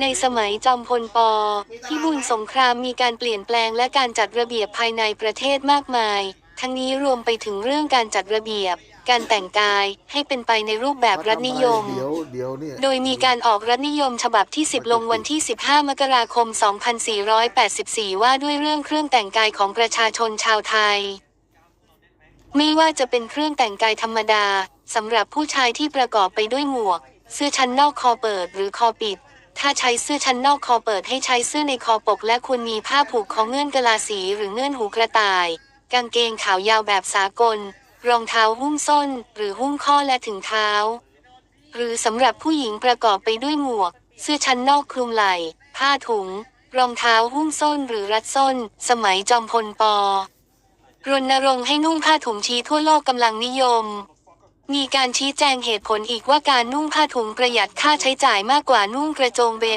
ในสมัยจอมพลปที่บุญสงครามมีการเปลี่ยนแปลงและการจัดระเบียบภายในประเทศมากมาย ทั้งนี้รวมไปถึงเรื่องการจัดระเบียบ การแต่งกายให้เป็นไปในรูปแบบรัฐนิยม เดี๋ยวเดี๋ยวเนี่ยโดยมีการออกรัฐนิยมฉบับที่ 10 ลงวันที่ 15 มกราคม 2484 ว่าด้วยเรื่องเครื่องแต่งกายของประชาชนชาวไทย ไม่ว่าจะเป็นเครื่องแต่งกายธรรมดาสำหรับผู้ชายที่ประกอบไปด้วยหมวก เสื้อชั้นนอกคอเปิดหรือคอปิด ถ้าใช้เสื้อชั้นนอกคอเปิดให้ใช้เสื้อในคอปก และควรมีผ้าผูกคอเงื่อนกะลาสีหรือเงื่อนหูกระต่าย กางเกงขาวยาวแบบสากล รองเท้าหุ้มส้น หรือหุ้มข้อและถึงเท้า หรือสำหรับผู้หญิงประกอบไปด้วยหมวก เสื้อชั้นนอกคลุมไหล่ ผ้าถุง รองเท้าหุ้มส้นหรือรัดส้น สมัยจอมพลปรณรงค์ให้นุ่งผ้าถุงชีทั่วโลกกำลังนิยม มีการชี้แจงเหตุผลอีกว่าการนุ่งผ้าถุงประหยัดค่าใช้จ่ายมากกว่านุ่งกระโจงเบน